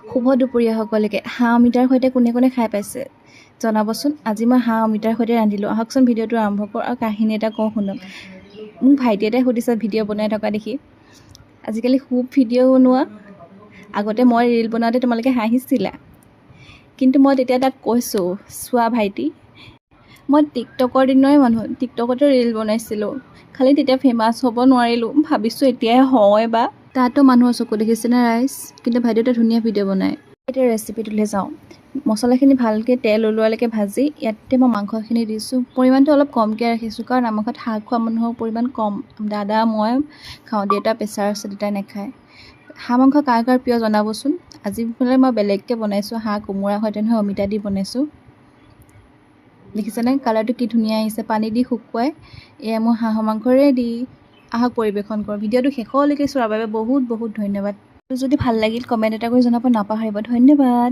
শুভ দুপৰীয়া সকলোকে হাঁহ অমিতাৰ সৈতে কোনে কোনে খাই পাইছে? জনাবচোন আজি মই হাঁহ অমিতাৰ সৈতে ৰান্ধিলোঁ। আহকচোন ভিডিঅ'টো আৰম্ভ কৰোঁ আৰু কাহিনী এটা কওঁ শুনক। মোক ভাইটি এটাই সুধিছে ভিডিঅ' বনাই থকা দেখি? আজিকালি খুব ভিডিঅ' বনোৱা। আগতে মই ৰীল বনাওঁতে তোমালোকে হাঁহিছিলা কিন্তু মই তেতিয়া তাক কৈছোঁ চোৱা ভাইটি মই টিকটকৰ দিনৰে মানুহ টিকটকতে ৰীল বনাইছিলোঁ। খালি তেতিয়া ফেমাছ হ'ব নোৱাৰিলোঁ। ভাবিছোঁ এতিয়াই হয় বা। তাতো মানুহৰ চকু দেখিছেনে ৰাইজ কিন্তু ভাইটিহঁতে ধুনীয়া ভিডিঅ' বনায়। এতিয়া ৰেচিপিটোলৈ যাওঁ। মছলাখিনি ভালকৈ তেল ওলোৱালৈকে ভাজি ইয়াতে মই মাংসখিনি দিছোঁ। পৰিমাণটো অলপ কমকৈ ৰাখিছোঁ কাৰণ আমাৰ ঘৰত শাক খোৱা মানুহৰ পৰিমাণ কম। দাদা মই খাওঁ দেউতা প্ৰেছাৰ আছে দেউতাই নাখায়। হাঁহ মাংস কাৰ কাৰ প্ৰিয় জনাবচোন? আজি বোলে মই বেলেগকৈ বনাইছোঁ হাঁহ কোমোৰা সৈতে নহয় অমিতা দি বনাইছোঁ। দেখিছেনে? কালাৰটো কি ধুনীয়া আহিছে পানী দি শুকুৱাই। এয়া মোৰ হাঁহ মাংসৰে দি আহক পৰিৱেশন কৰোঁ ভিডিঅ'টো শেষলৈকে চোৱাৰ বাবে বহুত বহুত ধন্যবাদ। যদি ভাল লাগিল কমেণ্ট এটা কৰি জনাব নাপাহৰিব। ধন্যবাদ।